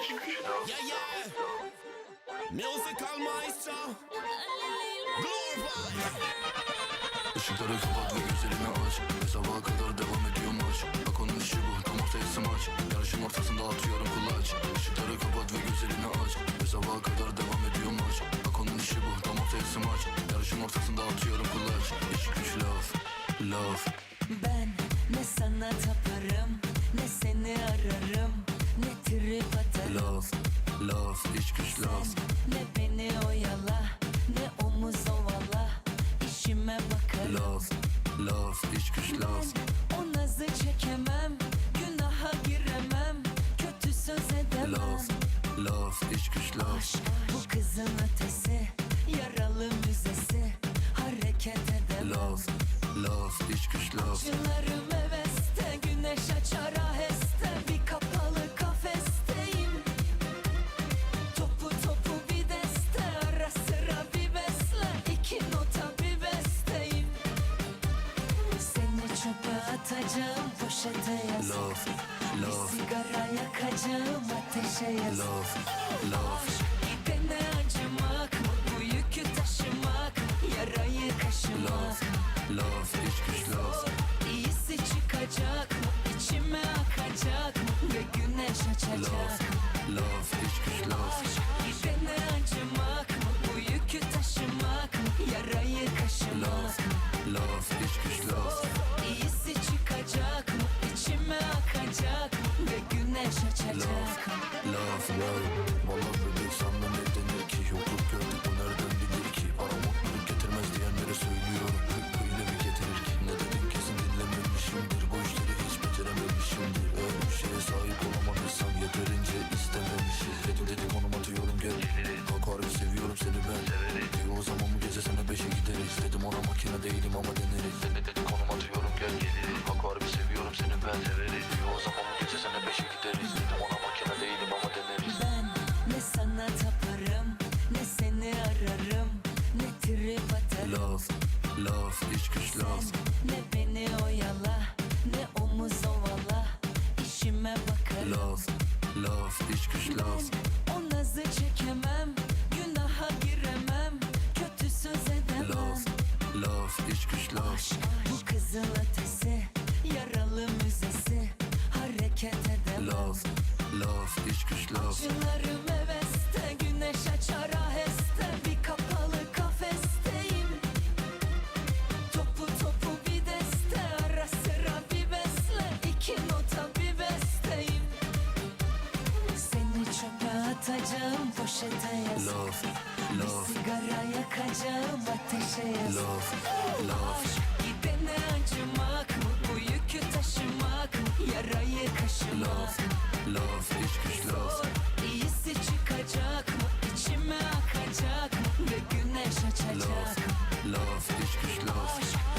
Yeah, yeah. Musical maestro. Glorify. Işıkları kapat ve gözlerini aç. Ve sabaha kadar devam ediyor maç. Bak onun işi bu tam ortaya smaç. Yarışın ortasında atıyorum kulaç. Işıkları kapat ve gözlerini aç. Ve sabaha kadar devam ediyor maç. Bak onun işi bu tam ortaya smaç. Yarışın ortasında atıyorum kulaç. İş güç love Love Ben ne sana taparım Ne seni güç love Acılarım heveste Güneş açar aheste. Bir kapalı kafesteyim. Topu topu bir deste Ara sıra bir besle. İki nota bir besteyim. Seni çöpe atacağım Poşete yaz Love Bir Love sigara yakacağım Ateşe yaz Love Love. Gidene Love Love iş güç love İyisi çıkacak mı? İçime akacak mı? Ve güneş açacak Love Love iş güç love Aşk gidene acımak mı? Bu yükü taşımak mı? Yarayı kaşımak Love Love iş güç love İyisi çıkacak mı? İçime akacak mı? Ve güneş açacak Love Love Love Valla bebek sandım ne denir ki Yokluk gördük harbi seviyorum seni ben. Diyor o zaman bu gece sana beşe gideriz. Dedim ona makine değilim ama deneriz. Dedim dedim konum atıyorum güç love Aşk bu kızın ötesi Yaralı müzesi Hareket edemem Love, love, iç güç love Acılarım heveste Güneş açar aheste Bir kapalı kafesteyim. Topu topu bir deste Ara sıra bir besle iki nota bir besteyim. Seni çöpe atacağım Poşete yaz love, love gidene acımak mı Bu yükü taşımak mı Yarayı kaşımak Love, love, güç love İyisi çıkacak mı içime akacak mı Ve güneş açacak Love, love, güç love